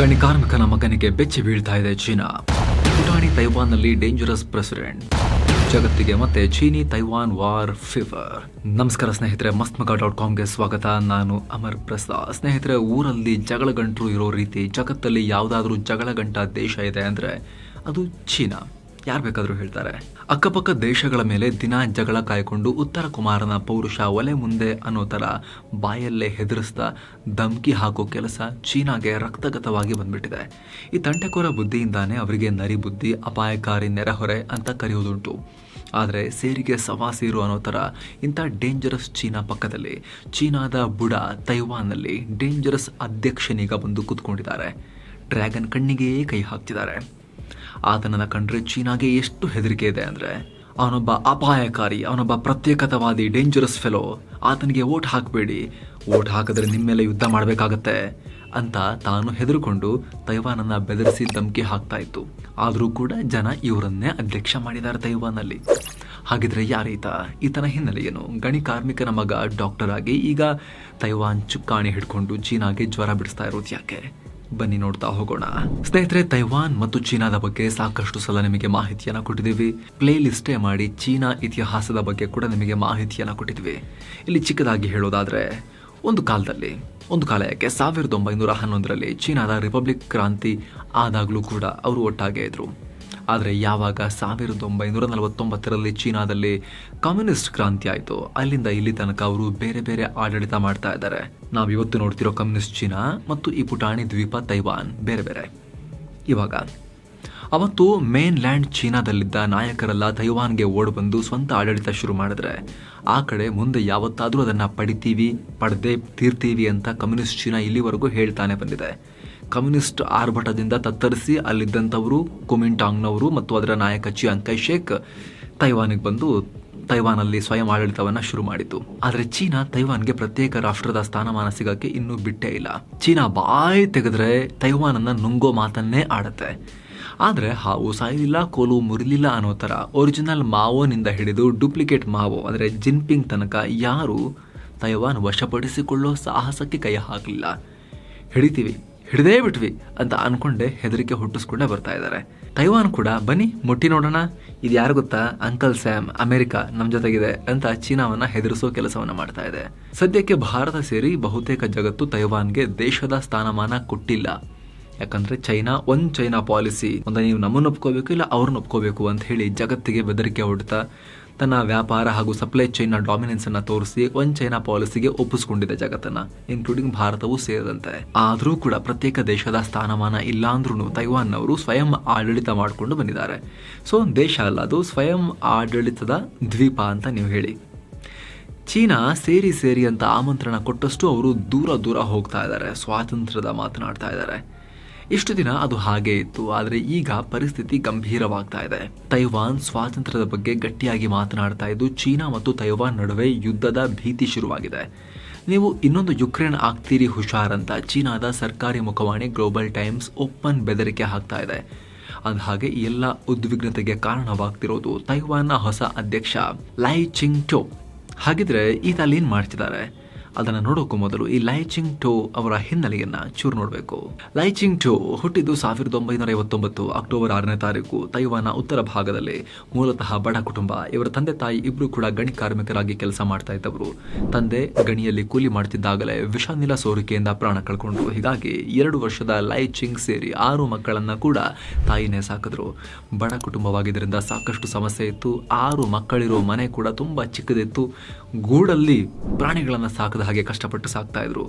ಗಣಿ ಕಾರ್ಮಿಕನ ಮಗನಿಗೆ ಬೆಚ್ಚಿ ಬೀಳ್ತಾ ಇದೆ ಚೀನಾ. ಪುಟಾಣಿ ತೈವಾನ್ನಲ್ಲಿ ಡೇಂಜರಸ್ ಪ್ರೆಸಿಡೆಂಟ್ ಜಗತ್ತಿಗೆ ಮತ್ತೆ ಚೀನಿ ತೈವಾನ್ ವಾರ್ ಫೀವರ್ ನಮಸ್ಕಾರ ಸ್ನೇಹಿತರೆ, ಮಸ್ತ್ಮಗ ಡಾಟ್ ಕಾಮ್ಗೆ ಸ್ವಾಗತ. ನಾನು ಅಮರ್ ಪ್ರಸಾದ್. ಸ್ನೇಹಿತರೆ, ಊರಲ್ಲಿ ಜಗಳ ಗಂಟರು ಇರೋ ರೀತಿ ಜಗತ್ತಲ್ಲಿ ಯಾವುದಾದ್ರೂ ಜಗಳ ಗಂಟ ದೇಶ ಇದೆ ಅಂದ್ರೆ ಅದು ಚೀನಾ. ಯಾರು ಬೇಕಾದರೂ ಹೇಳ್ತಾರೆ. ಅಕ್ಕಪಕ್ಕ ದೇಶಗಳ ಮೇಲೆ ದಿನ ಜಗಳ ಕಾಯ್ಕೊಂಡು ಉತ್ತರ ಕುಮಾರನ ಪೌರುಷ ಒಲೆ ಮುಂದೆ ಅನ್ನೋ ಥರ ಬಾಯಲ್ಲೇ ಹೆದರಿಸ್ತಾ ಧಮ್ಕಿ ಹಾಕೋ ಕೆಲಸ ಚೀನಾಗೆ ರಕ್ತಗತವಾಗಿ ಬಂದ್ಬಿಟ್ಟಿದೆ. ಈ ತಂಟೆಕೋರ ಬುದ್ಧಿಯಿಂದಾನೇ ಅವರಿಗೆ ನರಿ ಬುದ್ಧಿ, ಅಪಾಯಕಾರಿ ನೆರೆಹೊರೆ ಅಂತ ಕರೆಯೋದುಂಟು ಆದರೆ ಸೇರಿಗೆ ಸವಾಸೀರು ಅನ್ನೋ ಥರ ಇಂಥ ಡೇಂಜರಸ್ ಚೀನಾ ಪಕ್ಕದಲ್ಲಿ, ಚೀನಾದ ಬುಡ ತೈವಾನ್ನಲ್ಲಿ ಡೇಂಜರಸ್ ಅಧ್ಯಕ್ಷನೀಗ ಬಂದು ಕೂತ್ಕೊಂಡಿದ್ದಾರೆ. ಡ್ರ್ಯಾಗನ್ ಕಣ್ಣಿಗೆ ಕೈ ಹಾಕ್ತಿದ್ದಾರೆ. ಆತನನ್ನ ಕಂಡ್ರೆ ಚೀನಾಗೆ ಎಷ್ಟು ಹೆದರಿಕೆ ಇದೆ ಅಂದರೆ, ಅವನೊಬ್ಬ ಅಪಾಯಕಾರಿ, ಅವನೊಬ್ಬ ಪ್ರತ್ಯೇಕತವಾದಿ ಡೇಂಜರಸ್ ಫೆಲೋ ಆತನಿಗೆ ಓಟ್ ಹಾಕಬೇಡಿ. ಓಟ್ ಹಾಕಿದ್ರೆ ನಿಮ್ಮ ಮೇಲೆ ಯುದ್ಧ ಮಾಡಬೇಕಾಗತ್ತೆ ಅಂತ ತಾನು ಹೆದರುಕೊಂಡು ತೈವಾನನ್ನ ಬೆದರಿಸಿ ಧಮಕಿ ಹಾಕ್ತಾ ಇತ್ತು. ಆದರೂ ಕೂಡ ಜನ ಇವರನ್ನೇ ಅಧ್ಯಕ್ಷ ಮಾಡಿದ್ದಾರೆ ತೈವಾನಲ್ಲಿ ಹಾಗಿದ್ರೆ ಯಾರೀತ? ಈತನ ಹಿನ್ನೆಲೆ ಏನು? ಗಣಿ ಕಾರ್ಮಿಕನ ಮಗ ಡಾಕ್ಟರ್ ಆಗಿ ಈಗ ತೈವಾನ್ ಚುಕ್ಕಾಣಿ ಹಿಡ್ಕೊಂಡು ಚೀನಾಗೆ ಜ್ವರ ಬಿಡಿಸ್ತಾ ಇರೋದು ಯಾಕೆ? ಬನ್ನಿ ನೋಡ್ತಾ ಹೋಗೋಣ. ಸ್ನೇಹಿತರೆ, ತೈವಾನ್ ಮತ್ತು ಚೀನಾದ ಬಗ್ಗೆ ಸಾಕಷ್ಟು ಸಲ ನಿಮಗೆ ಮಾಹಿತಿಯನ್ನ ಕೊಟ್ಟಿದ್ದೀವಿ. ಪ್ಲೇ ಲಿಸ್ಟೇ ಮಾಡಿ ಚೀನಾ ಇತಿಹಾಸದ ಬಗ್ಗೆ ಕೂಡ ನಿಮಗೆ ಮಾಹಿತಿಯನ್ನ ಕೊಟ್ಟಿದ್ವಿ ಇಲ್ಲಿ ಚಿಕ್ಕದಾಗಿ ಹೇಳೋದಾದ್ರೆ, ಒಂದು ಕಾಲದಲ್ಲಿ, ಒಂದು ಕಾಲ ಯಾಕೆ, ಸಾವಿರದ ಒಂಬೈನೂರ ಹನ್ನೊಂದರಲ್ಲಿ ಚೀನಾದ ರಿಪಬ್ಲಿಕ್ ಕ್ರಾಂತಿ ಆದಾಗಲೂ ಕೂಡ ಅವರು ಒಟ್ಟಾಗೇ ಇದ್ರು. ಆದರೆ ಯಾವಾಗ ಸಾವಿರದ ಒಂಬೈನೂರ ನಲವತ್ತೊಂಬತ್ತರಲ್ಲಿ ಚೀನಾದಲ್ಲಿ ಕಮ್ಯುನಿಸ್ಟ್ ಕ್ರಾಂತಿ ಆಯಿತು, ಅಲ್ಲಿಂದ ಇಲ್ಲಿ ತನಕ ಅವರು ಬೇರೆ ಬೇರೆ ಆಡಳಿತ ಮಾಡ್ತಾ ಇದ್ದಾರೆ. ನಾವು ಇವತ್ತು ನೋಡ್ತಿರೋ ಕಮ್ಯುನಿಸ್ಟ್ ಚೀನಾ ಮತ್ತು ಈ ಪುಟಾಣಿ ದ್ವೀಪ ತೈವಾನ್, ಬೇರೆ ಬೇರೆ. ಇವಾಗ, ಅವತ್ತು ಮೇನ್ ಲ್ಯಾಂಡ್ ಚೀನಾದಲ್ಲಿದ್ದ ನಾಯಕರೆಲ್ಲ ತೈವಾನ್ಗೆ ಓಡ್ ಬಂದು ಸ್ವಂತ ಆಡಳಿತ ಶುರು ಮಾಡಿದ್ರೆ, ಆ ಕಡೆ ಮುಂದೆ ಯಾವತ್ತಾದರೂ ಅದನ್ನು ಪಡಿತೀವಿ, ಪಡೆದೇ ತೀರ್ತೀವಿ ಅಂತ ಕಮ್ಯುನಿಸ್ಟ್ ಚೀನಾ ಇಲ್ಲಿವರೆಗೂ ಹೇಳ್ತಾನೆ ಬಂದಿದೆ. ಕಮ್ಯುನಿಸ್ಟ್ ಆರ್ಭಟದಿಂದ ತತ್ತರಿಸಿ ಅಲ್ಲಿದ್ದಂಥವರು ಕುಮಿಂಟಾಂಗ್ನವರು ಮತ್ತು ಅದರ ನಾಯಕ ಚಿಯಾಂಗ್ ಕೈ ಶೇಖ್ ತೈವಾನಿಗೆ ಬಂದು ತೈವಾನಲ್ಲಿ ಸ್ವಯಂ ಆಡಳಿತವನ್ನು ಶುರು ಮಾಡಿತು ಆದರೆ ಚೀನಾ ತೈವಾನ್ಗೆ ಪ್ರತ್ಯೇಕ ರಾಷ್ಟ್ರದ ಸ್ಥಾನಮಾನ ಸಿಗಕ್ಕೆ ಇನ್ನೂ ಬಿಟ್ಟೇ ಇಲ್ಲ. ಚೀನಾ ಬಾಯಿ ತೆಗೆದ್ರೆ ತೈವಾನನ್ನ ನುಂಗೋ ಮಾತನ್ನೇ ಆಡತ್ತೆ. ಆದರೆ ಹಾವು ಸಾಯಲಿಲ್ಲ, ಕೋಲು ಮುರಿಲಿಲ್ಲ ಅನ್ನೋ ಥರ ಒರಿಜಿನಲ್ ಮಾವೋನಿಂದ ಹಿಡಿದು ಡೂಪ್ಲಿಕೇಟ್ ಮಾವೋ, ಅಂದರೆ ಜಿನ್ಪಿಂಗ್ ತನಕ ಯಾರು ತೈವಾನ್ ವಶಪಡಿಸಿಕೊಳ್ಳೋ ಸಾಹಸಕ್ಕೆ ಕೈ ಹಾಕಲಿಲ್ಲ. ಹಿಡಿತೀವಿ. ಹಿಡಿದೇ ಬಿಟ್ವಿ ಅಂತ ಅನ್ಕೊಂಡೆ ಹೆದರಿಕೆ ಹುಟ್ಟಿಸ್ಕೊಂಡೇ ಬರ್ತಾ ಇದ್ದಾರೆ ತೈವಾನ್ ಕೂಡ, ಬನ್ನಿ, ಮುಟ್ಟಿ ನೋಡೋಣ. ಇದು ಯಾರು ಗೊತ್ತಾ? ಅಂಕಲ್ ಸ್ಯಾಮ್, ಅಮೆರಿಕ ನಮ್ಮ ಜೊತೆಗಿದೆ ಅಂತ ಚೀನಾವನ್ನ ಹೆದರಿಸೋ ಕೆಲಸವನ್ನ ಮಾಡ್ತಾ ಇದೆ. ಸದ್ಯಕ್ಕೆ ಭಾರತ ಸೇರಿ ಬಹುತೇಕ ಜಗತ್ತು ತೈವಾನ್ಗೆ ದೇಶದ ಸ್ಥಾನಮಾನ ಕೊಟ್ಟಿಲ್ಲ. ಯಾಕಂದ್ರೆ ಚೈನಾ, ಒಂದ್ ಚೈನಾ ಪಾಲಿಸಿ. ಒಂದ ನೀವು ನಮ್ಮನ್ನು ಒಪ್ಕೋಬೇಕು ಇಲ್ಲ ಅವ್ರನ್ನ ಒಪ್ಕೋಬೇಕು ಅಂತ ಹೇಳಿ ಜಗತ್ತಿಗೆ ಬೆದರಿಕೆ ಹೊಡ್ತಾ ತನ್ನ ವ್ಯಾಪಾರ ಹಾಗೂ ಸಪ್ಲೈ ಚೈನ್ನ ಡಾಮಿನೆನ್ಸ್ ಅನ್ನ ತೋರಿಸಿ ಒನ್ ಚೈನಾ ಪಾಲಿಸಿಗೆ ಒಪ್ಪಿಸಿಕೊಂಡಿದೆ ಜಗತ್ತನ್ನ ಇನ್ಕ್ಲೂಡಿಂಗ್ ಭಾರತವೂ ಸೇರಿದಂತೆ. ಆದರೂ ಕೂಡ ಪ್ರತ್ಯೇಕ ದೇಶದ ಸ್ಥಾನಮಾನ ಇಲ್ಲ ಅಂದ್ರೂ ತೈವಾನ್ ಅವರು ಸ್ವಯಂ ಆಡಳಿತ ಮಾಡಿಕೊಂಡು ಬಂದಿದ್ದಾರೆ. ಸೊ ದೇಶ ಅಲ್ಲ ಅದು, ಸ್ವಯಂ ಆಡಳಿತದ ದ್ವೀಪ ಅಂತ ನೀವು ಹೇಳಿ. ಚೀನಾ ಸೇರಿ ಸೇರಿ ಅಂತ ಆಮಂತ್ರಣ ಕೊಟ್ಟಷ್ಟು ಅವರು ದೂರ ದೂರ ಹೋಗ್ತಾ ಇದ್ದಾರೆ, ಸ್ವಾತಂತ್ರ್ಯದ ಮಾತನಾಡ್ತಾ ಇದ್ದಾರೆ. ಇಷ್ಟು ದಿನ ಅದು ಹಾಗೆ ಇತ್ತು, ಆದರೆ ಈಗ ಪರಿಸ್ಥಿತಿ ಗಂಭೀರವಾಗ್ತಾ ಇದೆ. ತೈವಾನ್ ಸ್ವಾತಂತ್ರ್ಯದ ಬಗ್ಗೆ ಗಟ್ಟಿಯಾಗಿ ಮಾತನಾಡ್ತಾ ಇದ್ದು, ಚೀನಾ ಮತ್ತು ತೈವಾನ್ ನಡುವೆ ಯುದ್ಧದ ಭೀತಿ ಶುರುವಾಗಿದೆ. ನೀವು ಇನ್ನೊಂದು ಯುಕ್ರೇನ್ ಆಗ್ತೀರಿ ಹುಷಾರ್ ಅಂತ ಚೀನಾದ ಸರ್ಕಾರಿ ಮುಖವಾಣಿ ಗ್ಲೋಬಲ್ ಟೈಮ್ಸ್ ಓಪನ್ ಬೆದರಿಕೆ ಹಾಕ್ತಾ ಇದೆ. ಅಂದಹಾಗೆ ಎಲ್ಲ ಉದ್ವಿಗ್ನತೆಗೆ ಕಾರಣವಾಗ್ತಿರೋದು ತೈವಾನ್ನ ಹೊಸ ಅಧ್ಯಕ್ಷ ಲೈ ಚಿಂಗ್ ಟೋ ಹಾಗಿದ್ರೆ ಈತ ಮಾಡ್ತಿದ್ದಾರೆ. ಅದನ್ನ ನೋಡೋಕ್ಕೂ ಮೊದಲು ಈ ಲೈಚಿಂಗ್ ಟೋ ಅವರ ಹಿನ್ನೆಲೆಯನ್ನ ಚೂರು ನೋಡಬೇಕು. ಲೈಚಿಂಗ್ ಟೋ ಹುಟ್ಟಿದ್ದು ಸಾವಿರದ ಒಂಬೈನೂರ ಐವತ್ತೊಂಬತ್ತು ಅಕ್ಟೋಬರ್ ಆರನೇ ತಾರೀಕು ತೈವಾನ ಉತ್ತರ ಭಾಗದಲ್ಲಿ. ಮೂಲತಃ ಬಡ ಕುಟುಂಬ, ಇವರ ತಂದೆ ತಾಯಿ ಇಬ್ರು ಕೂಡ ಗಣಿ ಕಾರ್ಮಿಕರಾಗಿ ಕೆಲಸ ಮಾಡ್ತಾ ಇದ್ದವರು. ತಂದೆ ಗಣಿಯಲ್ಲಿ ಕೂಲಿ ಮಾಡ್ತಿದ್ದಾಗಲೇ ವಿಷಾನಿಲ ಸೋರಿಕೆಯಿಂದ ಪ್ರಾಣ ಕಳ್ಕೊಂಡ್ರು ಹೀಗಾಗಿ ಎರಡು ವರ್ಷದ ಲೈಚಿಂಗ್ ಸೇರಿ ಆರು ಮಕ್ಕಳನ್ನ ಕೂಡ ತಾಯಿನೇ ಸಾಕಿದ್ರು. ಬಡ ಕುಟುಂಬವಾಗಿದ್ದರಿಂದ ಸಾಕಷ್ಟು ಸಮಸ್ಯೆ ಇತ್ತು. ಆರು ಮಕ್ಕಳಿರೋ ಮನೆ ಕೂಡ ತುಂಬಾ ಚಿಕ್ಕದಿತ್ತು. ಗೂಡಲ್ಲಿ ಪ್ರಾಣಿಗಳನ್ನು ಸಾಕದ ಹಾಗೆ ಕಷ್ಟಪಟ್ಟು ಸಾಕ್ತಾ ಇದ್ರು.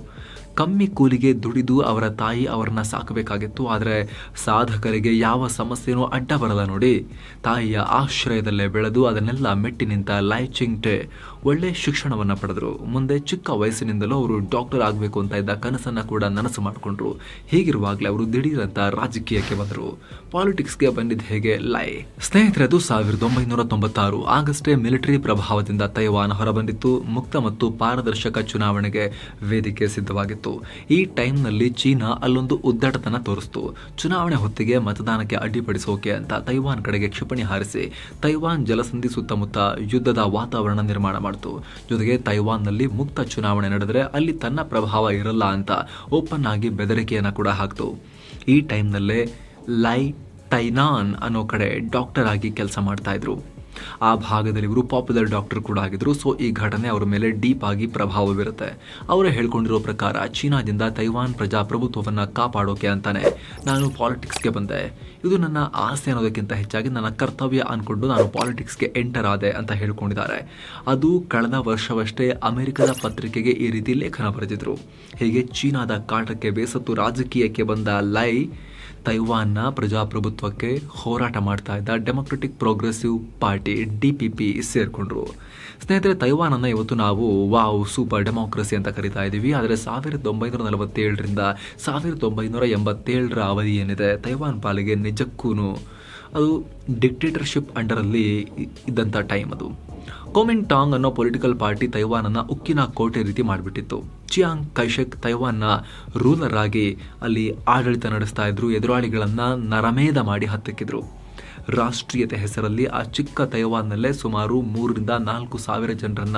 ಕಮ್ಮಿ ಕೂಲಿಗೆ ದುಡಿದು ಅವರ ತಾಯಿ ಅವರನ್ನ ಸಾಕಬೇಕಾಗಿತ್ತು. ಆದರೆ ಸಾಧಕರಿಗೆ ಯಾವ ಸಮಸ್ಯೆನೂ ಅಡ್ಡ ಬರಲ್ಲ ನೋಡಿ. ತಾಯಿಯ ಆಶ್ರಯದಲ್ಲೇ ಬೆಳೆದು ಅದನ್ನೆಲ್ಲ ಮೆಟ್ಟಿ ನಿಂತ ಲೈಚಿಂಗ್ ಟೆ ಒಳ್ಳೆ ಶಿಕ್ಷಣವನ್ನು ಪಡೆದರು. ಮುಂದೆ ಚಿಕ್ಕ ವಯಸ್ಸಿನಿಂದಲೂ ಅವರು ಡಾಕ್ಟರ್ ಆಗಬೇಕು ಅಂತ ಇದ್ದ ಕನಸನ್ನು ಕೂಡ ನನಸು ಮಾಡಿಕೊಂಡ್ರು. ಹೀಗಿರುವಾಗಲೇ ಅವರು ದಿಢೀರಂತ ರಾಜಕೀಯಕ್ಕೆ ಬಂದರು. ಪಾಲಿಟಿಕ್ಸ್ಗೆ ಬಂದಿದ್ದು ಹೇಗೆ? ಲೈ. ಸ್ನೇಹಿತರೆ ಅದು ಸಾವಿರದ ಒಂಬೈನೂರ ತೊಂಬತ್ತಾರು ಆಗಸ್ಟೇ ಮಿಲಿಟರಿ ಪ್ರಭಾವದಿಂದ ತೈವಾನ್ ಹೊರಬಂದಿತ್ತು. ಮುಕ್ತ ಮತ್ತು ಪಾರದರ್ಶಕ ಚುನಾವಣೆಗೆ ವೇದಿಕೆ ಸಿದ್ಧವಾಗಿತ್ತು. ಈ ಟೈಮ್ನಲ್ಲಿ ಚೀನಾ ಅಲ್ಲೊಂದು ಉದ್ದಟತನ ತೋರಿಸ್ತು. ಚುನಾವಣೆ ಹೊತ್ತಿಗೆ ಮತದಾನಕ್ಕೆ ಅಡ್ಡಿಪಡಿಸೋಕೆ ಅಂತ ತೈವಾನ್ ಕಡೆಗೆ ಕ್ಷಿಪಣಿ ಹಾರಿಸಿ ತೈವಾನ್ ಜಲಸಂಧಿ ಸುತ್ತಮುತ್ತ ಯುದ್ಧದ ವಾತಾವರಣ ನಿರ್ಮಾಣ ಮಾಡಿತು. ಜೊತೆಗೆ ತೈವಾನ್ನಲ್ಲಿ ಮುಕ್ತ ಚುನಾವಣೆ ನಡೆದರೆ ಅಲ್ಲಿ ತನ್ನ ಪ್ರಭಾವ ಇರಲ್ಲ ಅಂತ ಓಪನ್ ಆಗಿ ಬೆದರಿಕೆಯನ್ನ ಕೂಡ ಹಾಕ್ತು. ಈ ಟೈಮ್ನಲ್ಲೇ ಲೈ ತೈನಾನ್ ಅನ್ನೋ ಕಡೆ ಡಾಕ್ಟರ್ ಆಗಿ ಕೆಲಸ ಮಾಡ್ತಾ ಇದ್ರು. ಆ ಭಾಗದಲ್ಲಿ ಇವರು ಪಾಪ್ಯುಲರ್ ಡಾಕ್ಟರ್ ಕೂಡ ಆಗಿದ್ರು. ಸೊ ಈ ಘಟನೆ ಅವರ ಮೇಲೆ ಡೀಪ್ ಆಗಿ ಪ್ರಭಾವ ಬೀರುತ್ತೆ. ಅವರು ಹೇಳ್ಕೊಂಡಿರೋ ಪ್ರಕಾರ, ಚೀನಾದಿಂದ ತೈವಾನ್ ಪ್ರಜಾಪ್ರಭುತ್ವವನ್ನು ಕಾಪಾಡೋಕೆ ಅಂತಾನೆ ನಾನು ಪಾಲಿಟಿಕ್ಸ್ಗೆ ಬಂದೆ. ಇದು ನನ್ನ ಆಸೆ ಅನ್ನೋದಕ್ಕಿಂತ ಹೆಚ್ಚಾಗಿ ನನ್ನ ಕರ್ತವ್ಯ ಅಂದ್ಕೊಂಡು ನಾನು ಪಾಲಿಟಿಕ್ಸ್ಗೆ ಎಂಟರ್ ಆದೆ ಅಂತ ಹೇಳ್ಕೊಂಡಿದ್ದಾರೆ. ಅದು ಕಳೆದ ವರ್ಷವಷ್ಟೇ ಅಮೆರಿಕದ ಪತ್ರಿಕೆಗೆ ಈ ರೀತಿ ಲೇಖನ ಬರೆದಿದ್ರು. ಹೀಗೆ ಚೀನಾದ ಕಾಟಕ್ಕೆ ಬೇಸತ್ತು ರಾಜಕೀಯಕ್ಕೆ ಬಂದ ಲೈ ತೈವಾನ್ನ ಪ್ರಜಾಪ್ರಭುತ್ವಕ್ಕೆ ಹೋರಾಟ ಮಾಡ್ತಾ ಇದ್ದ democratic progressive party D P P ಸೇರಿಕೊಂಡ್ರು. ಸ್ನೇಹಿತರೆ, ತೈವಾನನ್ನು ಇವತ್ತು ನಾವು ವಾವ್, ಸೂಪರ್ ಡೆಮೋಕ್ರಸಿ ಅಂತ ಕರಿತಾ ಇದ್ದೀವಿ ಆದರೆ ಸಾವಿರದ ಒಂಬೈನೂರ ನಲವತ್ತೇಳರಿಂದ ಸಾವಿರದ ಒಂಬೈನೂರ ಎಂಬತ್ತೇಳರ ಅವಧಿ ಏನಿದೆ, ತೈವಾನ್ ಪಾಲಿಗೆ ನಿಜಕ್ಕೂ ಅದು ಡಿಕ್ಟೇಟರ್ಶಿಪ್ ಅಂಡರಲ್ಲಿ ಇದ್ದಂಥ ಟೈಮ್ ಅದು. ಕೋಮಿಂಗ್ ಟಾಂಗ್ ಅನ್ನೋ ಪೊಲಿಟಿಕಲ್ ಪಾರ್ಟಿ ತೈವಾನನ್ನ ಉಕ್ಕಿನ ಕೋಟೆ ರೀತಿ ಮಾಡಿಬಿಟ್ಟಿತ್ತು. ಚಿಯಾಂಗ್ ಕೈಶೆಕ್ ತೈವಾನ್ನ ರೂಲರ್ ಆಗಿ ಅಲ್ಲಿ ಆಡಳಿತ ನಡೆಸ್ತಾ ಇದ್ರು, ಎದುರಾಳಿಗಳನ್ನ ನರಮೇಧ ಮಾಡಿ ಹತ್ತಿಕ್ಕಿದ್ರು. ರಾಷ್ಟ್ರೀಯತೆ ಹೆಸರಲ್ಲಿ ಆ ಚಿಕ್ಕ ತೈವಾನ್ನಲ್ಲೇ ಸುಮಾರು ಮೂರರಿಂದ ನಾಲ್ಕು ಸಾವಿರ ಜನರನ್ನ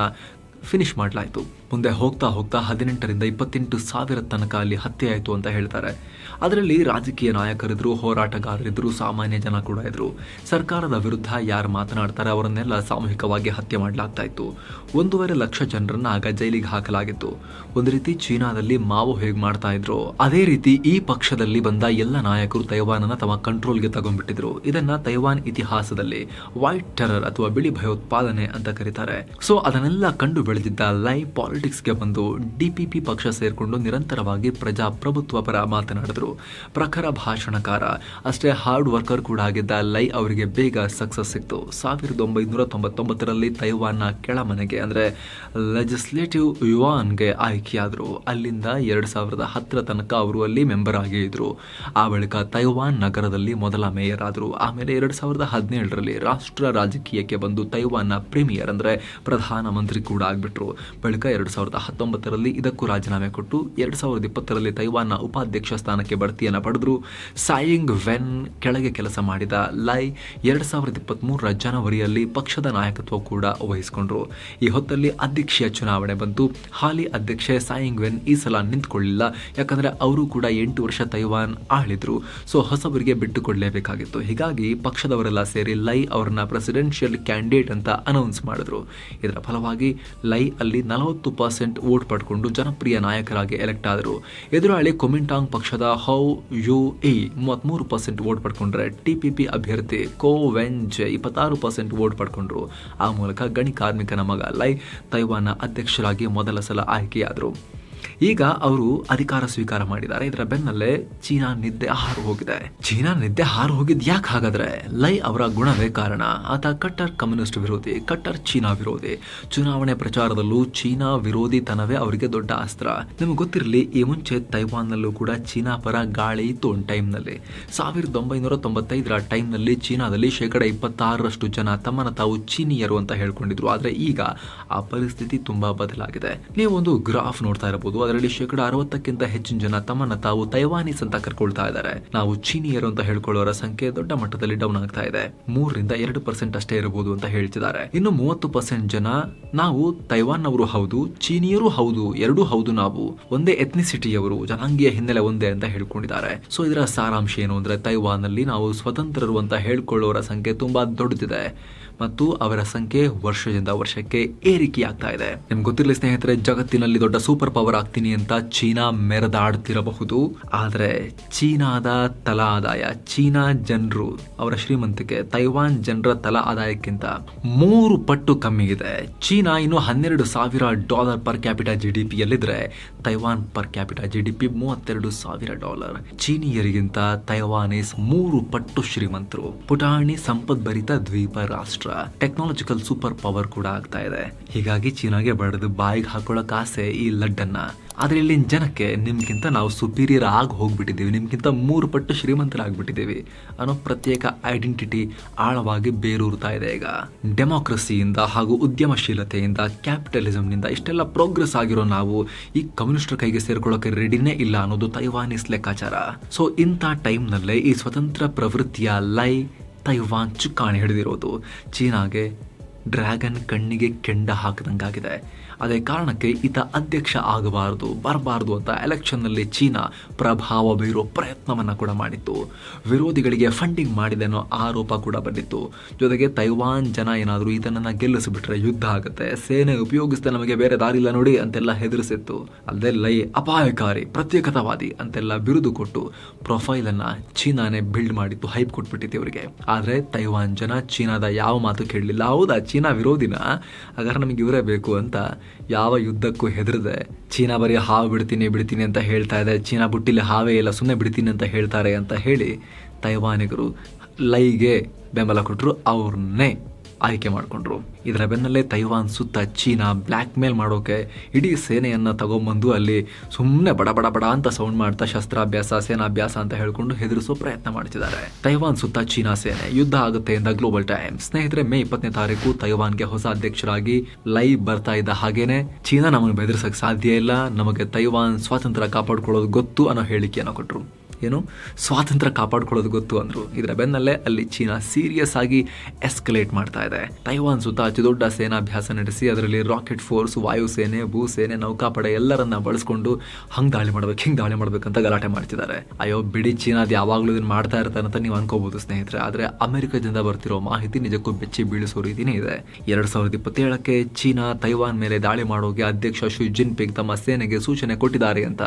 ಫಿನಿಶ್ ಮಾಡಲಾಯಿತು. ಮುಂದೆ ಹೋಗ್ತಾ ಹೋಗ್ತಾ ಹದಿನೆಂಟರಿಂದ ಇಪ್ಪತ್ತೆಂಟು ಸಾವಿರ ತನಕ ಅಲ್ಲಿ ಹತ್ಯೆ ಆಯಿತು ಅಂತ ಹೇಳ್ತಾರೆ. ಅದರಲ್ಲಿ ರಾಜಕೀಯ ನಾಯಕರಿದ್ರು, ಹೋರಾಟಗಾರರಿದ್ರು, ಸಾಮಾನ್ಯ ಜನ ಕೂಡ ಇದ್ರು. ಸರ್ಕಾರದ ವಿರುದ್ಧ ಯಾರು ಮಾತನಾಡ್ತಾರೆ ಅವರನ್ನೆಲ್ಲ ಸಾಮೂಹಿಕವಾಗಿ ಹತ್ಯೆ ಮಾಡಲಾಗ್ತಾ ಇತ್ತು. ಒಂದೂವರೆ ಲಕ್ಷ ಜನರನ್ನ ಆಗ ಜೈಲಿಗೆ ಹಾಕಲಾಗಿತ್ತು. ಒಂದು ರೀತಿ ಚೀನಾದಲ್ಲಿ ಮಾವು ಹೇಗೆ ಮಾಡ್ತಾ ಇದ್ರು. ಅದೇ ರೀತಿ ಈ ಪಕ್ಷದಲ್ಲಿ ಬಂದ ಎಲ್ಲ ನಾಯಕರು ತೈವಾನ್ ತಮ್ಮ ಕಂಟ್ರೋಲ್ಗೆ ತಗೊಂಡ್ಬಿಟ್ಟಿದ್ರು. ಇದನ್ನ ತೈವಾನ್ ಇತಿಹಾಸದಲ್ಲಿ ವೈಟ್ ಟೆರರ್ ಅಥವಾ ಬಿಳಿ ಭಯೋತ್ಪಾದನೆ ಅಂತ ಕರೀತಾರೆ. ಸೊ, ಅದನ್ನೆಲ್ಲ ಕಂಡು ಬೆಳೆದಿದ್ದ ಲೈ ಪಾಲಿಟಿಕ್ಸ್ಗೆ ಬಂದು ಡಿಪಿಪಿ ಪಕ್ಷ ಸೇರಿಕೊಂಡು ನಿರಂತರವಾಗಿ ಪ್ರಜಾಪ್ರಭುತ್ವ ಪರ ಮಾತನಾಡಿದ್ರು. ಪ್ರಖರ ಭಾಷಣಕಾರ, ಅಷ್ಟೇ ಹಾರ್ಡ್ ವರ್ಕರ್ ಕೂಡ ಆಗಿದ್ದ ಲೈ ಅವರಿಗೆ ಬೇಗ ಸಕ್ಸಸ್ ಸಿಕ್ತು. ಸಾವಿರದ ಒಂಬೈನೂರ ತೊಂಬತ್ತೊಂಬತ್ತರಲ್ಲಿ ತೈವಾನ್ನ ಕೆಳಮನೆಗೆ ಅಂದರೆ ಲೆಜಿಸ್ಲೇಟಿವ್ ಯುವಾನ್ಗೆ ಆಯ್ಕೆಯಾದರು. ಅಲ್ಲಿಂದ ಎರಡು ಸಾವಿರದ ಹತ್ತರ ತನಕ ಅವರು ಅಲ್ಲಿ ಮೆಂಬರ್ ಆಗೇ ಇದ್ರು. ಆ ಬಳಿಕ ತೈವಾನ್ ನಗರದಲ್ಲಿ ಮೊದಲ ಮೇಯರ್ ಆದರು. ಆಮೇಲೆ ಎರಡು ಸಾವಿರದ ಹದಿನೇಳರಲ್ಲಿ ರಾಷ್ಟ್ರ ರಾಜಕೀಯಕ್ಕೆ ಬಂದು ತೈವಾನ್ನ ಪ್ರೀಮಿಯರ್ ಅಂದರೆ ಪ್ರಧಾನಮಂತ್ರಿ ಕೂಡ ಆಗಿಬಿಟ್ರು. ಬಳಿಕ ಎರಡು ಸಾವಿರದ ಹತ್ತೊಂಬತ್ತರಲ್ಲಿ ಇದಕ್ಕೂ ರಾಜೀನಾಮೆ ಕೊಟ್ಟು ಎರಡು ಸಾವಿರದ ಇಪ್ಪತ್ತರಲ್ಲಿ ತೈವಾನ್ನ ಉಪಾಧ್ಯಕ್ಷ ಸ್ಥಾನಕ್ಕೆ ಬಡ್ತಿಯನ್ನು ಪಡೆದ್ರು. ಸಾಯಿಂಗ್ ವೆನ್ ಕೆಳಗೆ ಕೆಲಸ ಮಾಡಿದ ಲೈ ಎರಡು ಸಾವಿರದ ಇಪ್ಪತ್ತ್ಮೂರರ ಜನವರಿಯಲ್ಲಿ ಪಕ್ಷದ ನಾಯಕತ್ವ ಕೂಡ ವಹಿಸಿಕೊಂಡ್ರು. ಈ ಹೊತ್ತಲ್ಲಿ ಅಧ್ಯಕ್ಷೀಯ ಚುನಾವಣೆ ಬಂತು. ಹಾಲಿ ಅಧ್ಯಕ್ಷೆ ಸಾಯಿಂಗ್ ವೆನ್ ಈ ಸಲ ನಿಂತ್ಕೊಳ್ಳಿಲ್ಲ. ಯಾಕಂದ್ರೆ ಅವರು ಕೂಡ ಎಂಟು ವರ್ಷ ತೈವಾನ್ ಆಳಿದ್ರು. ಸೊ ಹೊಸಬರಿಗೆ ಬಿಟ್ಟುಕೊಡಲೇಬೇಕಾಗಿತ್ತು. ಹೀಗಾಗಿ ಪಕ್ಷದವರೆಲ್ಲ ಸೇರಿ ಲೈ ಅವರನ್ನ ಪ್ರೆಸಿಡೆನ್ಷಿಯಲ್ ಕ್ಯಾಂಡಿಡೇಟ್ ಅಂತ ಅನೌನ್ಸ್ ಮಾಡಿದ್ರು. ಇದರ ಫಲವಾಗಿ ಲೈ ಅಲ್ಲಿ ನಲವತ್ತು ಪರ್ಸೆಂಟ್ ವೋಟ್ ಪಡ್ಕೊಂಡು ಜನಪ್ರಿಯ ನಾಯಕರಾಗಿ ಎಲೆಕ್ಟ್ ಆದರು. ಎದುರಾಳಿ ಕೊಮಿಂಟಾಂಗ್ ಪಕ್ಷದ ಹೌ ಯು ಇ ಮೂವತ್ತ್ಮೂರು ಪರ್ಸೆಂಟ್ ವೋಟ್ ಪಡ್ಕೊಂಡ್ರೆ ಟಿಪಿಪಿ ಅಭ್ಯರ್ಥಿ ಕೋ ವೆಂಜ್ ಇಪ್ಪತ್ತಾರು ಪರ್ಸೆಂಟ್ ವೋಟ್ ಪಡ್ಕೊಂಡ್ರು. ಆ ಮೂಲಕ ಗಣಿ ಕಾರ್ಮಿಕನ ಮಗ ಲೈ ತೈವಾನ್ನ ಅಧ್ಯಕ್ಷರಾಗಿ ಮೊದಲ ಸಲ ಆಯ್ಕೆಯಾದರು. ಈಗ ಅವರು ಅಧಿಕಾರ ಸ್ವೀಕಾರ ಮಾಡಿದ್ದಾರೆ. ಇದರ ಬೆನ್ನಲ್ಲೇ ಚೀನಾ ನಿದ್ದೆ ಹಾರು ಹೋಗಿದೆ. ಚೀನಾ ನಿದ್ದೆ ಹಾರು ಹೋಗಿದ್ ಯಾಕೆ ಹಾಗಾದ್ರೆ? ಲೈ ಅವರ ಗುಣವೇ ಕಾರಣ. ಆತ ಕಟ್ಟರ್ ಕಮ್ಯುನಿಸ್ಟ್ ವಿರೋಧಿ, ಕಟ್ಟರ್ ಚೀನಾ ವಿರೋಧಿ. ಚುನಾವಣೆ ಪ್ರಚಾರದಲ್ಲೂ ಚೀನಾ ವಿರೋಧಿ ತನವೇ ಅವರಿಗೆ ದೊಡ್ಡ ಅಸ್ತ್ರ. ನಿಮ್ಗೆ ಗೊತ್ತಿರಲಿ, ಈ ಮುಂಚೆ ತೈವಾನ್ ನಲ್ಲೂ ಕೂಡ ಚೀನಾ ಪರ ಗಾಳಿ ಇತ್ತು ಒಂದು ಟೈಮ್ನಲ್ಲಿ. ಸಾವಿರದ ಒಂಬೈನೂರ ತೊಂಬತ್ತೈದರ ಟೈಮ್ನಲ್ಲಿ ಚೀನಾದಲ್ಲಿ ಶೇಕಡ ಇಪ್ಪತ್ತಾರರಷ್ಟು ಜನ ತಮ್ಮನ್ನ ತಾವು ಚೀನಿಯರು ಅಂತ ಹೇಳ್ಕೊಂಡಿದ್ರು. ಆದ್ರೆ ಈಗ ಆ ಪರಿಸ್ಥಿತಿ ತುಂಬಾ ಬದಲಾಗಿದೆ. ನೀವು ಒಂದು ಗ್ರಾಫ್ ನೋಡ್ತಾ ಇರಬಹುದು. ಅದರಲ್ಲಿ ಶೇಕಡ ಅರವತ್ತಕ್ಕಿಂತ ಹೆಚ್ಚಿನ ಜನ ತಮ್ಮನ್ನ ತಾವು ತೈವಾನೀಸ್ ಅಂತ ಕರ್ಕೊಳ್ತಾ ಇದ್ದಾರೆ. ನಾವು ಚೀನಿಯರು ಅಂತ ಹೇಳ್ಕೊಳ್ಳೋರ ಸಂಖ್ಯೆ ದೊಡ್ಡ ಮಟ್ಟದಲ್ಲಿ ಡೌನ್ ಆಗ್ತಾ ಇದೆ. ಮೂರರಿಂದ ಎರಡು ಪರ್ಸೆಂಟ್ ಅಷ್ಟೇ ಇರಬಹುದು ಅಂತ ಹೇಳ್ತಿದ್ದಾರೆ. ಇನ್ನು ಮೂವತ್ತು ಪರ್ಸೆಂಟ್ ಜನ ನಾವು ತೈವಾನ್ ಅವರು ಹೌದು, ಚೀನಿಯರು ಹೌದು, ಎರಡೂ ಹೌದು ನಾವು. ಒಂದೇ ಎಥ್ನಿಸಿಟಿಯವರು ಜನಾಂಗೀಯ ಹಿನ್ನೆಲೆ ಒಂದೇ ಅಂತ ಹೇಳ್ಕೊಂಡಿದ್ದಾರೆ. ಸೊ ಇದರ ಸಾರಾಂಶ ಏನು ಅಂದ್ರೆ ತೈವಾನ್ ಅಲ್ಲಿ ನಾವು ಸ್ವತಂತ್ರರು ಅಂತ ಹೇಳ್ಕೊಳ್ಳೋರ ಸಂಖ್ಯೆ ತುಂಬಾ ದೊಡ್ಡದಿದೆ. ಮತ್ತು ಅವರ ಸಂಖ್ಯೆ ವರ್ಷದಿಂದ ವರ್ಷಕ್ಕೆ ಏರಿಕೆಯಾಗ್ತಾ ಇದೆ. ನಿಮ್ಗೆ ಗೊತ್ತಿರಲಿ ಸ್ನೇಹಿತರೆ, ಜಗತ್ತಿನಲ್ಲಿ ದೊಡ್ಡ ಸೂಪರ್ ಪವರ್ ಆಗ್ತೀನಿ ಅಂತ ಚೀನಾ ಮೆರೆದಾಡ್ತಿರಬಹುದು. ಆದರೆ ಚೀನಾದ ತಲಾ ಆದಾಯ ಚೀನಾ ಜನರು, ಅವರ ಶ್ರೀಮಂತಿಕೆ ತೈವಾನ್ ಜನರ ತಲಾ ಆದಾಯಕ್ಕಿಂತ ಮೂರು ಪಟ್ಟು ಕಮ್ಮಿ ಇದೆ. ಚೀನಾ ಇನ್ನು ಹನ್ನೆರಡು ಸಾವಿರ dollar per capital G D Taiwan per capital G D P ಮೂವತ್ತೆರಡು ಸಾವಿರ ಡಾಲರ್. ಚೀನಿಯರಿಗಿಂತ ತೈವಾನೀಸ್ ಮೂರು ಪಟ್ಟು ಶ್ರೀಮಂತರು. ಪುಟಾಣಿ ಸಂಪದ್ಭರಿತ ದ್ವೀಪ ರಾಷ್ಟ್ರ. ಟೆಕ್ನಾಲಜಿಕಲ್ ಸೂಪರ್ ಪವರ್ ಕೂಡ ಆಗ್ತಾ ಇದೆ. ಹೀಗಾಗಿ ಚೀನಾಗೆ ಬಡದು ಬಾಯಿಗೆ ಹಾಕೊಳ್ಳೋಕೆ ಆಸೆ ಈ ಲಡ್ಡನ್ನ. ಆದ್ರೆ ಇಲ್ಲಿನ ಜನಕ್ಕೆ ನಿಮ್ಗಿಂತ ನಾವು ಸುಪೀರಿಯರ್ ಆಗಿ ಹೋಗ್ಬಿಟ್ಟಿದ್ದೀವಿ. ನಿಮ್ಗಿಂತ ಮೂರು ಪಟ್ಟು ಶ್ರೀಮಂತರಾಗ್ಬಿಟ್ಟಿದ್ದೀವಿ. ಅನ್ನೋ ಪ್ರತ್ಯೇಕ ಐಡೆಂಟಿಟಿ ಆಳವಾಗಿ ಬೇರೂರ್ತಾ ಇದೆ ಈಗ. ಡೆಮೋಕ್ರಸಿಯಿಂದ ಹಾಗೂ ಉದ್ಯಮಶೀಲತೆಯಿಂದ ಕ್ಯಾಪಿಟಲಿಸಮ್ನಿಂದ ಇಷ್ಟೆಲ್ಲ ಪ್ರೋಗ್ರೆಸ್ ಆಗಿರೋ ನಾವು ಈ ಕಮ್ಯುನಿಸ್ಟರ್ ಕೈಗೆ ಸೇರ್ಕೊಳ್ಳೋಕೆ ರೆಡಿನೇ ಇಲ್ಲ ಅನ್ನೋದು ತೈವಾನಿಸ್ ಲೆಕ್ಕಾಚಾರ. ಸೊ ಇಂಥ ಟೈಮ್ನಲ್ಲೇ ಈ ಸ್ವತಂತ್ರ ಪ್ರವೃತ್ತಿಯ ಲೈ ತೈವಾನ್ ಚುಕ್ಕಾಣಿ ಹಿಡಿದಿರೋದು. ಚೀನಾಗೆ ಡ್ರ್ಯಾಗನ್ ಕಣ್ಣಿಗೆ ಕೆಂಡ ಹಾಕದಂಗಾಗಿದೆ. ಅದೇ ಕಾರಣಕ್ಕೆ ಈತ ಅಧ್ಯಕ್ಷ ಆಗಬಾರದು, ಬರಬಾರದು ಅಂತ ಎಲೆಕ್ಷನ್ನಲ್ಲಿ ಚೀನಾ ಪ್ರಭಾವ ಬೀರೋ ಪ್ರಯತ್ನವನ್ನು ಕೂಡ ಮಾಡಿತ್ತು. ವಿರೋಧಿಗಳಿಗೆ ಫಂಡಿಂಗ್ ಮಾಡಿದೆ ಅನ್ನೋ ಆರೋಪ ಕೂಡ ಬಂದಿತ್ತು. ಜೊತೆಗೆ ತೈವಾನ್ ಜನ ಏನಾದರೂ ಈತನನ್ನು ಗೆಲ್ಲಿಸಿಬಿಟ್ರೆ ಯುದ್ಧ ಆಗುತ್ತೆ, ಸೇನೆ ಉಪಯೋಗಿಸ್ತಾ ನಮಗೆ ಬೇರೆ ದಾರಿ ಇಲ್ಲ ನೋಡಿ ಅಂತೆಲ್ಲ ಹೆದರಿಸಿತ್ತು. ಅಲ್ಲದೆ ಲೈ ಅಪಾಯಕಾರಿ, ಪ್ರತ್ಯೇಕತಾವಾದಿ ಅಂತೆಲ್ಲ ಬಿರುದು ಕೊಟ್ಟು ಪ್ರೊಫೈಲನ್ನು ಚೀನಾನೇ ಬಿಲ್ಡ್ ಮಾಡಿತ್ತು ಹೈಪ್ ಕೊಟ್ಬಿಟ್ಟಿತ್ತು ಇವರಿಗೆ. ಆದರೆ ತೈವಾನ್ ಜನ ಚೀನಾದ ಯಾವ ಮಾತು ಕೇಳಲಿಲ್ಲ. ಹೌದಾ, ಚೀನಾ ವಿರೋಧಿನ? ಹಾಗಾದ್ರೆ ನಮಗೆ ಇವರೇ ಬೇಕು ಅಂತ ಯಾವ ಯುದ್ಧಕ್ಕೂ ಹೆದರದೆ, ಚೀನಾ ಬರೀ ಹಾವು ಬಿಡ್ತೀನಿ ಬಿಡ್ತೀನಿ ಅಂತ ಹೇಳ್ತಾ ಇದೆ, ಚೀನಾ ಬುಟ್ಟಿಲಿ ಹಾವೇ ಇಲ್ಲ ಸುಮ್ಮನೆ ಬಿಡ್ತೀನಿ ಅಂತ ಹೇಳ್ತಾರೆ ಅಂತ ಹೇಳಿ ತೈವಾನಿಗರು ಲೈಗೆ ಬೆಂಬಲ ಕೊಟ್ಟರು ಅವ್ರನ್ನೇ. ಆಯ್ಕೆ ಮಾಡಿಕೊಂಡ್ರು. ಇದರ ಬೆನ್ನಲ್ಲೇ ತೈವಾನ್ ಸುತ್ತ ಚೀನಾ ಬ್ಲ್ಯಾಕ್ ಮೇಲ್ ಮಾಡೋಕೆ ಇಡೀ ಸೇನೆಯನ್ನು ತಗೊಂಬಂದು ಅಲ್ಲಿ ಸುಮ್ಮನೆ ಬಡ ಬಡ ಬಡ ಅಂತ ಸೌಂಡ್ ಮಾಡ್ತಾ ಶಸ್ತ್ರಾಭ್ಯಾಸ, ಸೇನಾಭ್ಯಾಸ ಅಂತ ಹೇಳ್ಕೊಂಡು ಹೆದರಿಸೋ ಪ್ರಯತ್ನ ಮಾಡ್ತಿದ್ದಾರೆ. ತೈವಾನ್ ಸುತ್ತ ಚೀನಾ ಸೇನೆ ಯುದ್ಧ ಆಗುತ್ತೆ ಎಂದ ಗ್ಲೋಬಲ್ ಟೈಮ್ ಸ್ನೇಹಿತರೆ, ಮೇ ಇಪ್ಪತ್ತನೇ ತಾರೀಕು ತೈವಾನ್ಗೆ ಹೊಸ ಅಧ್ಯಕ್ಷರಾಗಿ ಲೈವ್ ಬರ್ತಾ ಇದ್ದ ಹಾಗೇನೆ ಚೀನಾ ನಮಗೆ ಬೆದರ್ಸಕ್ ಸಾಧ್ಯ ಇಲ್ಲ. ನಮಗೆ ತೈವಾನ್ ಸ್ವಾತಂತ್ರ್ಯ ಕಾಪಾಡ್ಕೊಳ್ಳೋದು ಗೊತ್ತು ಅನ್ನೋ ಹೇಳಿಕೆಯನ್ನು ಕೊಟ್ಟರು ಏನು? ಸ್ವಾತಂತ್ರ್ಯ ಕಾಪಾಡ್ಕೊಳ್ಳೋದು ಗೊತ್ತು ಅಂದ್ರು. ಇದರ ಬೆನ್ನಲ್ಲೇ ಅಲ್ಲಿ ಚೀನಾ ಸೀರಿಯಸ್ ಆಗಿ ಎಸ್ಕಲೇಟ್ ಮಾಡ್ತಾ ಇದೆ. ತೈವಾನ್ ಸುತ್ತ ಅತಿ ದೊಡ್ಡ ಸೇನಾಭ್ಯಾಸ ನಡೆಸಿ ಅದರಲ್ಲಿ ರಾಕೆಟ್ ಫೋರ್ಸ್ ವಾಯುಸೇನೆ ಭೂಸೇನೆ ನೌಕಾಪಡೆ ಎಲ್ಲರನ್ನ ಬಳಸ್ಕೊಂಡು ಹಂಗ್ ದಾಳಿ ಮಾಡ್ಬೇಕು, ಹಿಂಗ್ ದಾಳಿ ಮಾಡ್ಬೇಕಂತ ಗಲಾಟೆ ಮಾಡ್ತಿದ್ದಾರೆ. ಅಯ್ಯೋ, ಬಿಡಿ ಚೀನಾ ಯಾವಾಗಲೂ ಇದನ್ನ ಮಾಡ್ತಾ ಇರ್ತಾರೆ ಅಂತ ನೀವು ಅನ್ಕೋಬಹುದು ಸ್ನೇಹಿತರೆ. ಆದರೆ ಅಮೆರಿಕದಿಂದ ಬರ್ತಿರೋ ಮಾಹಿತಿ ನಿಜಕ್ಕೂ ಬೆಚ್ಚಿ ಬೀಳಿಸೋ ರೀತಿನೇ ಇದೆ. ಎರಡ್ ಸಾವಿರದ ಇಪ್ಪತ್ತೇಳಕ್ಕೆ ಚೀನಾ ತೈವಾನ್ ಮೇಲೆ ದಾಳಿ ಮಾಡೋಕೆ ಅಧ್ಯಕ್ಷ ಶಿ ಜಿನ್ಪಿಂಗ್ ತಮ್ಮ ಸೇನೆಗೆ ಸೂಚನೆ ಕೊಟ್ಟಿದ್ದಾರೆ ಅಂತ.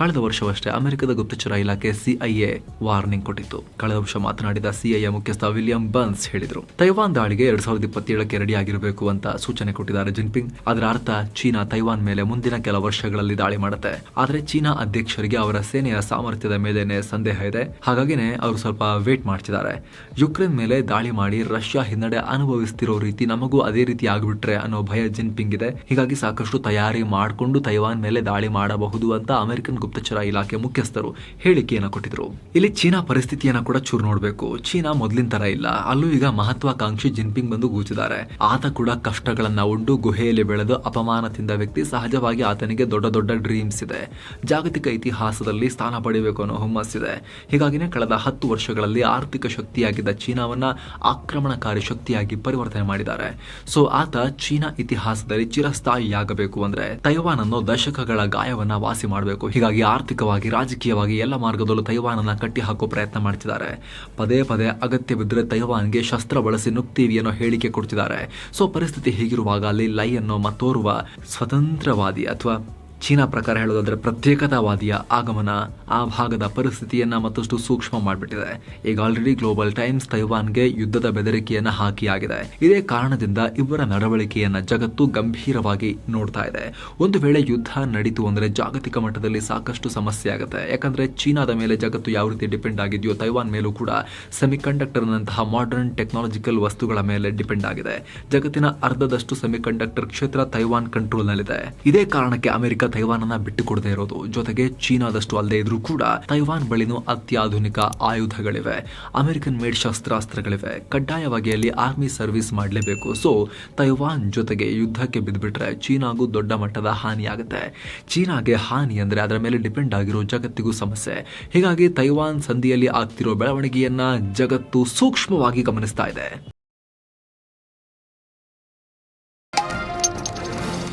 ಕಳೆದ ವರ್ಷವಷ್ಟೇ ಅಮೆರಿಕದ ಗುಪ್ತಚರ ಇಲಾಖೆ ಸಿಐಎ ವಾರ್ನಿಂಗ್ ಕೊಟ್ಟಿತ್ತು. ಕಳೆದ ವರ್ಷ ಮಾತನಾಡಿದ ಸಿಐಎ ಮುಖ್ಯಸ್ಥ ವಿಲಿಯಂ ಬನ್ಸ್ ಹೇಳಿದರು. ತೈವಾನ್ ದಾಳಿಗೆ ಎರಡ್ ಸಾವಿರದ ಇಪ್ಪತ್ತೇಳಕ್ಕೆ ರೆಡಿ ಆಗಿರಬೇಕು ಅಂತ ಸೂಚನೆ ಕೊಟ್ಟಿದ್ದಾರೆ ಜಿನ್ಪಿಂಗ್. ಅದರ ಅರ್ಥ, ಚೀನಾ ತೈವಾನ್ ಮೇಲೆ ಮುಂದಿನ ಕೆಲ ವರ್ಷಗಳಲ್ಲಿ ದಾಳಿ ಮಾಡುತ್ತೆ. ಆದ್ರೆ ಚೀನಾ ಅಧ್ಯಕ್ಷರಿಗೆ ಅವರ ಸೇನೆಯ ಸಾಮರ್ಥ್ಯದ ಮೇಲೇನೆ ಸಂದೇಹ ಇದೆ. ಹಾಗಾಗಿನೇ ಅವರು ಸ್ವಲ್ಪ ವೇಟ್ ಮಾಡ್ತಿದ್ದಾರೆ. ಯುಕ್ರೇನ್ ಮೇಲೆ ದಾಳಿ ಮಾಡಿ ರಷ್ಯಾ ಹಿನ್ನಡೆ ಅನುಭವಿಸ್ತಿರೋ ರೀತಿ ನಮಗೂ ಅದೇ ರೀತಿ ಆಗ್ಬಿಟ್ರೆ ಅನ್ನೋ ಭಯ ಜಿನ್ಪಿಂಗ್ ಇದೆ. ಹೀಗಾಗಿ ಸಾಕಷ್ಟು ತಯಾರಿ ಮಾಡಿಕೊಂಡು ತೈವಾನ್ ಮೇಲೆ ದಾಳಿ ಮಾಡಬಹುದು ಅಂತ ಅಮೆರಿಕನ್ ಗುಪ್ತಚರ ಇಲಾಖೆ ಮುಖ್ಯಸ್ಥರು ಹೇಳಿಕೆಯನ್ನ ಕೊಟ್ಟಿದ್ರು. ಇಲ್ಲಿ ಚೀನಾ ಪರಿಸ್ಥಿತಿಯನ್ನ ಕೂಡ ಚೂರು ನೋಡಬೇಕು. ಚೀನಾ ಮೊದಲಿನ ತರ ಇಲ್ಲ. ಅಲ್ಲೂ ಈಗ ಮಹತ್ವಾಕಾಂಕ್ಷಿ ಜಿನ್ಪಿಂಗ್ ಬಂದು ಗೂಚಿದ್ದಾರೆ ಆತ ಕೂಡ ಕಷ್ಟಗಳನ್ನ ಉಂಡು ಗುಹೆಯಲ್ಲಿ ಬೆಳೆದು ಅಪಮಾನ ತಿಂದ ವ್ಯಕ್ತಿ ಸಹಜವಾಗಿ ಆತನಿಗೆ ದೊಡ್ಡ ದೊಡ್ಡ ಡ್ರೀಮ್ಸ್ ಇದೆ. ಜಾಗತಿಕ ಇತಿಹಾಸದಲ್ಲಿ ಸ್ಥಾನ ಪಡೆಯಬೇಕು ಅನ್ನೋ ಹುಮ್ಮಸ್ಸಿದೆ ಹೀಗಾಗಿನೇ ಕಳೆದ ಹತ್ತು ವರ್ಷಗಳಲ್ಲಿ ಆರ್ಥಿಕ ಶಕ್ತಿಯಾಗಿದ್ದ ಚೀನಾವನ್ನ ಆಕ್ರಮಣಕಾರಿ ಶಕ್ತಿಯಾಗಿ ಪರಿವರ್ತನೆ ಮಾಡಿದ್ದಾರೆ. ಸೊ, ಆತ ಚೀನಾ ಇತಿಹಾಸದಲ್ಲಿ ಚಿರಸ್ಥಾಯಿಯಾಗಬೇಕು ಅಂದ್ರೆ ತೈವಾನ್ ಅನ್ನೋ ದಶಕಗಳ ಗಾಯವನ್ನ ವಾಸಿ ಮಾಡಬೇಕು. ಹೀಗಾಗಿ ಆರ್ಥಿಕವಾಗಿ, ರಾಜಕೀಯವಾಗಿ ಎಲ್ಲ ತೈವಾನನ್ನ ಕಟ್ಟಿ ಹಾಕೋ ಪ್ರಯತ್ನ ಮಾಡ್ತಿದ್ದಾರೆ. ಪದೇ ಪದೇ ಅಗತ್ಯ ಬಿದ್ದರೆ ತೈವಾನ್ಗೆ ಶಸ್ತ್ರ ಬಳಸಿ ನುಗ್ತೀವಿ ಅನ್ನೋ ಹೇಳಿಕೆ ಕೊಡ್ತಿದ್ದಾರೆ. ಸೊ ಪರಿಸ್ಥಿತಿ ಹೀಗಿರುವಾಗ ಅಲ್ಲಿ ಲೈ ಅನ್ನೋ ಮತ್ತೋರ್ವ ಸ್ವತಂತ್ರವಾದಿ ಅಥವಾ ಚೀನಾ ಪ್ರಕಾರ ಹೇಳೋದಾದ್ರೆ ಪ್ರತ್ಯೇಕತಾವಾದಿಯ ಆಗಮನ ಆ ಭಾಗದ ಪರಿಸ್ಥಿತಿಯನ್ನ ಮತ್ತಷ್ಟು ಸೂಕ್ಷ್ಮ ಮಾಡಿಬಿಟ್ಟಿದೆ. ಈಗ ಆಲ್ರೆಡಿ ಗ್ಲೋಬಲ್ ಟೈಮ್ಸ್ ತೈವಾನ್ಗೆ ಯುದ್ಧದ ಬೆದರಿಕೆಯನ್ನ ಹಾಕಿಯಾಗಿದೆ. ಇದೇ ಕಾರಣದಿಂದ ಇವರ ನಡವಳಿಕೆಯನ್ನ ಜಗತ್ತು ಗಂಭೀರವಾಗಿ ನೋಡ್ತಾ ಇದೆ. ಒಂದು ವೇಳೆ ಯುದ್ಧ ನಡೀತು ಅಂದ್ರೆ ಜಾಗತಿಕ ಮಟ್ಟದಲ್ಲಿ ಸಾಕಷ್ಟು ಸಮಸ್ಯೆ ಆಗುತ್ತೆ. ಯಾಕಂದ್ರೆ ಚೀನಾದ ಮೇಲೆ ಜಗತ್ತು ಯಾವ ರೀತಿ ಡಿಪೆಂಡ್ ಆಗಿದೆಯೋ ತೈವಾನ್ ಮೇಲೂ ಕೂಡ ಸೆಮಿಕಂಡಕ್ಟರ್ನಂತಹ ಮಾಡರ್ನ್ ಟೆಕ್ನಾಲಜಿಕಲ್ ವಸ್ತುಗಳ ಮೇಲೆ ಡಿಪೆಂಡ್ ಆಗಿದೆ. ಜಗತ್ತಿನ ಅರ್ಧದಷ್ಟು ಸೆಮಿಕಂಡಕ್ಟರ್ ಕ್ಷೇತ್ರ ತೈವಾನ್ ಕಂಟ್ರೋಲ್ನಲ್ಲಿದೆ ಇದೇ ಕಾರಣಕ್ಕೆ ಅಮೆರಿಕ ತೈವಾನ್ ಅನ್ನ ಬಿಟ್ಟು ಇರೋದು. ಜೊತೆಗೆ ಚೀನಾದಷ್ಟು ಅಲ್ಲದೆ ಇದ್ರೂ ಕೂಡ ತೈವಾನ್ ಬಳಿನೂ ಅತ್ಯಾಧುನಿಕ ಆಯುಧಗಳಿವೆ. ಅಮೆರಿಕನ್ ಮೇಡ್ ಶಸ್ತ್ರಾಸ್ತ್ರಗಳಿವೆ. ಕಡ್ಡಾಯವಾಗಿ ಅಲ್ಲಿ ಆರ್ಮಿ ಸರ್ವಿಸ್ ಮಾಡಲೇಬೇಕು. ಸೊ, ತೈವಾನ್ ಜೊತೆಗೆ ಯುದ್ಧಕ್ಕೆ ಬಿದ್ದುಬಿಟ್ರೆ ಚೀನಾಗೂ ದೊಡ್ಡ ಮಟ್ಟದ ಹಾನಿಯಾಗುತ್ತೆ. ಚೀನಾಗೆ ಹಾನಿ ಅಂದ್ರೆ ಅದರ ಮೇಲೆ ಡಿಪೆಂಡ್ ಆಗಿರೋ ಜಗತ್ತಿಗೂ ಸಮಸ್ಯೆ. ಹೀಗಾಗಿ ತೈವಾನ್ ಸಂಧಿಯಲ್ಲಿ ಆಗ್ತಿರೋ ಬೆಳವಣಿಗೆಯನ್ನ ಜಗತ್ತು ಸೂಕ್ಷ್ಮವಾಗಿ ಗಮನಿಸ್ತಾ ಇದೆ.